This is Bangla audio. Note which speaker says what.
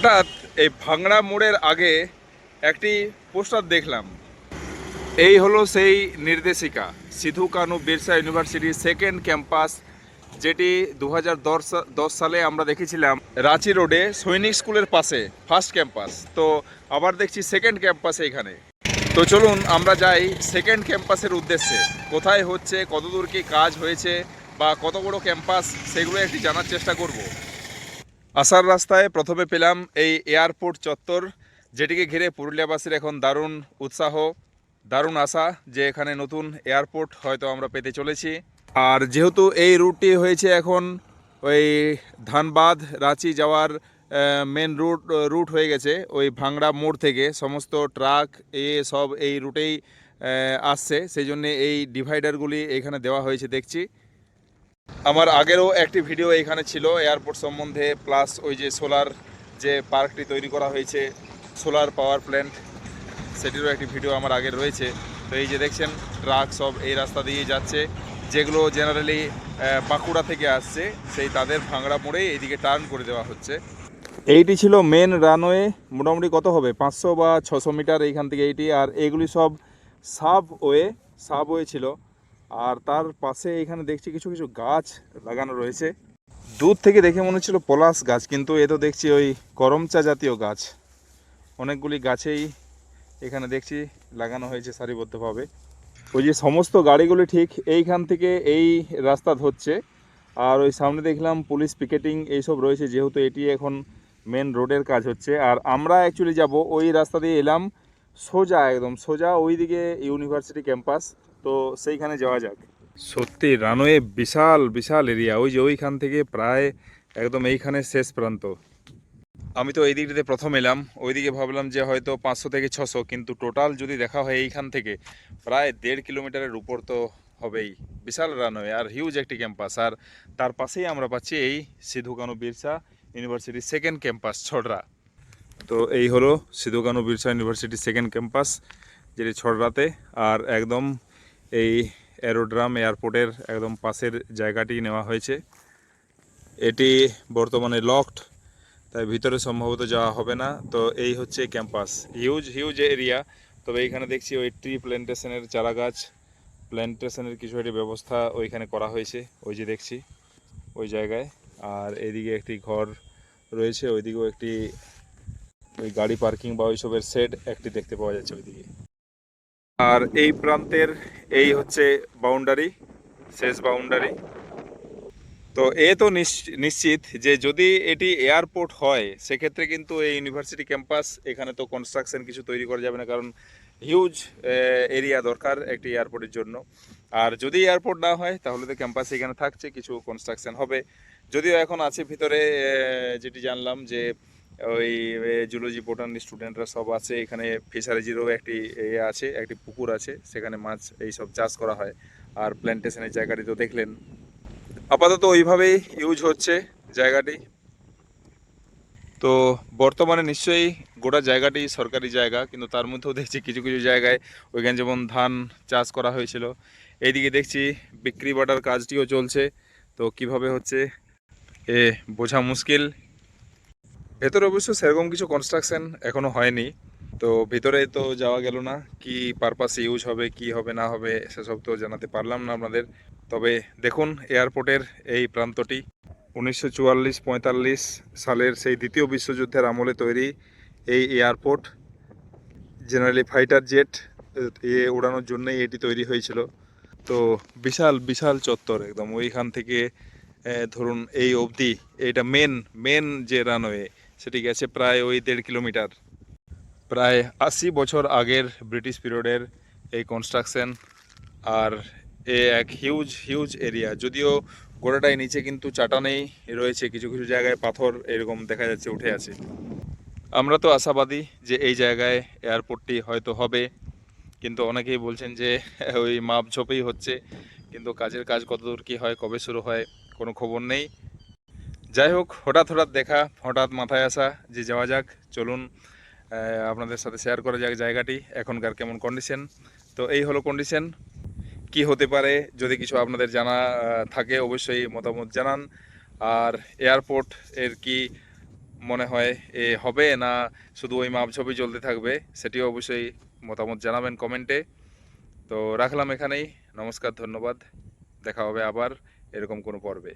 Speaker 1: হঠাৎ এই ভাংড়া মোড়ের আগে একটি পোস্টার দেখলাম। এই হলো সেই নির্দেশিকা, সিধু কানু বিরসা ইউনিভার্সিটির সেকেন্ড ক্যাম্পাস, যেটি দু দশ সালে আমরা দেখেছিলাম রাঁচি রোডে সৈনিক স্কুলের পাশে, ফার্স্ট ক্যাম্পাস। তো আবার দেখছি সেকেন্ড ক্যাম্পাসে এখানে তো চলুন আমরা যাই সেকেন্ড ক্যাম্পাসের উদ্দেশ্যে। কোথায় হচ্ছে, কতদূর কি কাজ হয়েছে বা কত বড় ক্যাম্পাস, সেগুলো একটি জানার চেষ্টা করব। আসার রাস্তায় প্রথমে পেলাম এই এয়ারপোর্ট চত্বর, যেটিকে ঘিরে পুরুলিয়াবাসীর এখন দারুণ উৎসাহ, দারুণ আশা যে এখানে নতুন এয়ারপোর্ট হয়তো আমরা পেতে চলেছি। আর যেহেতু এই রুটটি হয়েছে এখন ওই ধানবাদ, রাঁচি যাওয়ার মেন রুট রুট হয়ে গেছে, ওই ভাংড়া মোড় থেকে সমস্ত ট্রাক, এ সব এই রুটেই আসছে। সেই জন্যে এই ডিভাইডারগুলি এখানে দেওয়া হয়েছে, দেখছি। আমার আগেরও একটি ভিডিও এখানে ছিল, এয়ারপোর্ট সম্বন্ধে, প্লাস ওই যে সোলার যে পার্কটি তৈরি করা হয়েছে, সোলার পাওয়ার প্ল্যান্ট, সেটিরও একটি ভিডিও আমার আগে রয়েছে। তো এই যে দেখছেন, ট্রাক সব এই রাস্তা দিয়েই যাচ্ছে। যেগুলো জেনারেলি বাঁকুড়া থেকে আসছে, সেই তাদের ভাঙড়া মোড়ে এইদিকে টার্ন করে দেওয়া হচ্ছে। এইটি ছিল মেন রানওয়ে মোটামুটি কত হবে? পাঁচশো বা ছশো মিটার এইখান থেকে এইটি, আর এগুলি সব সাব ওয়ে সাব ওয়ে ছিল। আর তার পাশে এখানে দেখছি কিছু কিছু গাছ লাগানো রয়েছে। দূর থেকে দেখে মনে হচ্ছিল পলাশ গাছ, কিন্তু এ তো দেখছি ওই করমচা জাতীয় গাছ। অনেকগুলি গাছেই এখানে দেখছি লাগানো হয়েছে সারিবদ্ধভাবে। ওই যে সমস্ত গাড়িগুলি ঠিক এইখান থেকে এই রাস্তা ধরছে। আর ওই সামনে দেখলাম পুলিশ পিকেটিং এইসব রয়েছে, যেহেতু এটি এখন মেন রোডের কাজ হচ্ছে। আর আমরা অ্যাকচুয়ালি যাব ওই রাস্তা দিয়ে এলাম সোজা, একদম সোজা ওইদিকে ইউনিভার্সিটি ক্যাম্পাস। তো সেইখানে যাওয়া যাক। সত্যি, রানওয়ে বিশাল বিশাল এরিয়া ওই যে ওইখান থেকে প্রায় একদম এইখানে শেষ প্রান্ত। আমি তো এই দিকটাতে প্রথম এলাম। ওইদিকে ভাবলাম যে হয়তো পাঁচশো থেকে ছশো, কিন্তু টোটাল যদি দেখা হয় এইখান থেকে, প্রায় দেড় কিলোমিটারের উপর তো হবেই। বিশাল রানওয়ে আর হিউজ একটি ক্যাম্পাস আর তার পাশেই আমরা পাচ্ছি এই সিধু কানু বিরসা ইউনিভার্সিটির সেকেন্ড ক্যাম্পাস ছড়রা। তো এই হলো সিধু কানু বিরসা ইউনিভার্সিটির সেকেন্ড ক্যাম্পাস যেটি ছড়রাতে। আর একদম এই অ্যারোড্রাম এয়ারপোর্টের একদম পাশের জায়গাটি নেওয়া হয়েছে। এটি বর্তমানে লকড তাই ভিতরে সম্ভবত যাওয়া হবে না। তো এই হচ্ছে ক্যাম্পাস হিউজ হিউজ এরিয়া তবে এইখানে দেখছি ওই ট্রি প্ল্যান্টেশনের চারা গাছ প্ল্যান্টেশনের কিছু একটি ব্যবস্থা ওইখানে করা হয়েছে। ওই যে দেখছি ওই জায়গায়। আর এদিকে একটি ঘর রয়েছে, ওইদিকেও একটি ওই গাড়ি পার্কিং বা ওইসবের শেড একটি দেখতে পাওয়া যাচ্ছে ওইদিকে। আর এই প্রান্তের এই হচ্ছে বাউন্ডারি শেষ বাউন্ডারি তো এ তো নিশ- নিশ্চিত যে যদি এটি এয়ারপোর্ট হয়, সেক্ষেত্রে কিন্তু এই ইউনিভার্সিটি ক্যাম্পাস এখানে তো কনস্ট্রাকশন কিছু তৈরি করা যাবে না, কারণ হিউজ এরিয়া দরকার একটি এয়ারপোর্টের জন্য। আর যদি এয়ারপোর্ট না হয়, তাহলে তো ক্যাম্পাস এখানে থাকছে, কিছু কনস্ট্রাকশন হবে। যদিও এখন আছে ভিতরে যেটি জানলাম যে ওই জুলজি বোটানি স্টুডেন্টরা সব আছে। এখানে ফিশারিজিরও একটি ইয়ে আছে, একটি পুকুর আছে। সেখানে মাছ এই সব চাষ করা হয়। আর প্ল্যান্টেশনের জায়গাটি তো দেখলেন। আপাতত ওইভাবেই ইউজ হচ্ছে জায়গাটি। তো বর্তমানে নিশ্চয়ই গোটা জায়গাটি সরকারি জায়গা, কিন্তু তার মধ্যেও দেখছি কিছু কিছু জায়গায় ওইখানে যেমন ধান চাষ করা হয়েছিল। এইদিকে দেখছি বিক্রি বাটার কাজটিও চলছে। তো কীভাবে হচ্ছে, এ, বোঝা মুশকিল। ভেতরে অবশ্য সেরকম কিছু কনস্ট্রাকশন এখনও হয়নি। তো ভিতরে তো যাওয়া গেল না, কি পারপাস ইউজ হবে, কি হবে, না হবে, সেসব তো জানাতে পারলাম না আপনাদের। তবে দেখুন এয়ারপোর্টের এই প্রান্তটি। উনিশশো চুয়াল্লিশ পঁয়তাল্লিশ সালের সেই দ্বিতীয় বিশ্বযুদ্ধের আমলে তৈরি এই এয়ারপোর্ট জেনারেলি ফাইটার জেট এ ওড়ানোর জন্যই এটি তৈরি হয়েছিল। তো বিশাল বিশাল চত্বর একদম। ওইখান থেকে ধরুন এই অবধি এইটা মেন মেন যে রানওয়ে সেটি গেছে প্রায় ওই দেড় কিলোমিটার। প্রায় আশি বছর আগের ব্রিটিশ পিরিয়ডের এই কনস্ট্রাকশন আর এ এক হিউজ হিউজ এরিয়া যদিও গোড়াটাই নিচে কিন্তু চাটানেই রয়েছে কিছু কিছু জায়গায় পাথর, এরকম দেখা যাচ্ছে, উঠে আছে। আমরা তো আশাবাদী যে এই জায়গায় এয়ারপোর্টটি হয়তো হবে। কিন্তু অনেকেই বলছেন যে ওই মাপ ঝোপেই হচ্ছে। কিন্তু কাজের কাজ কতদূর কী হয়, কবে শুরু হয়, কোনো খবর নেই। যাই হোক হঠাৎ হঠাৎ দেখা, হঠাৎ মাথায় আসা যে যাওয়া যাক, চলুন আপনাদের সাথে শেয়ার করা যাক জায়গাটি, এখনকার কেমন কন্ডিশন তো এই হলো কন্ডিশন কি হতে পারে, যদি কিছু আপনাদের জানা থাকে, অবশ্যই মতামত জানান। আর এয়ারপোর্ট এর কি মনে হয়, এ হবে না শুধু ওই মাপ ছবি চলতে থাকবে, সেটিও অবশ্যই মতামত জানাবেন কমেন্টে তো রাখলাম এখানেই, নমস্কার, ধন্যবাদ। দেখা হবে আবার, এরকম কোনো পর্বে।